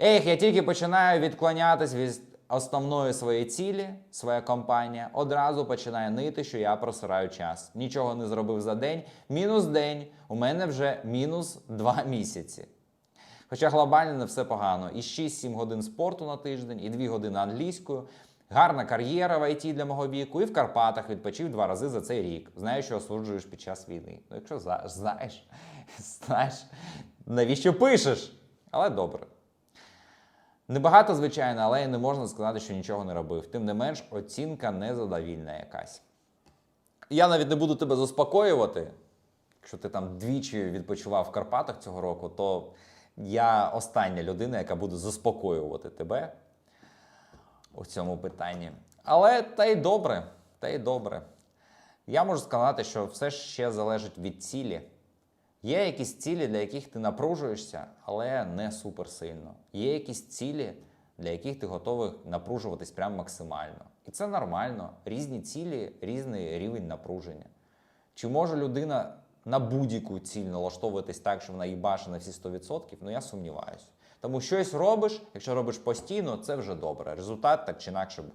Ех, я тільки починаю відклонятись від основної своєї цілі, своя компанія одразу починає нити, що я просираю час. Нічого не зробив за день. Мінус день. У мене вже мінус два місяці. Хоча глобально не все погано. І 6-7 годин спорту на тиждень, і 2 години англійською. Гарна кар'єра в ІТ для мого віку, і в Карпатах відпочив два рази за цей рік. Знаю, що осуджуєш під час війни. Ну, якщо знаєш, знаєш, навіщо пишеш? Але добре. Небагато, звичайно, але і не можна сказати, що нічого не робив. Тим не менш, оцінка незадовільна якась. Я навіть не буду тебе заспокоювати. Якщо ти там двічі відпочивав в Карпатах цього року, то я остання людина, яка буде заспокоювати тебе у цьому питанні. Але та й добре, та й добре. Я можу сказати, що все ще залежить від цілі. Є якісь цілі, для яких ти напружуєшся, але не суперсильно. Є якісь цілі, для яких ти готовий напружуватись прям максимально. І це нормально. Різні цілі, різний рівень напруження. Чи може людина на будь-яку ціль налаштовуватись так, що вона їбаше на всі 100%? Ну я сумніваюся. Тому щось робиш, якщо робиш постійно, це вже добре. Результат так чи інакше буде.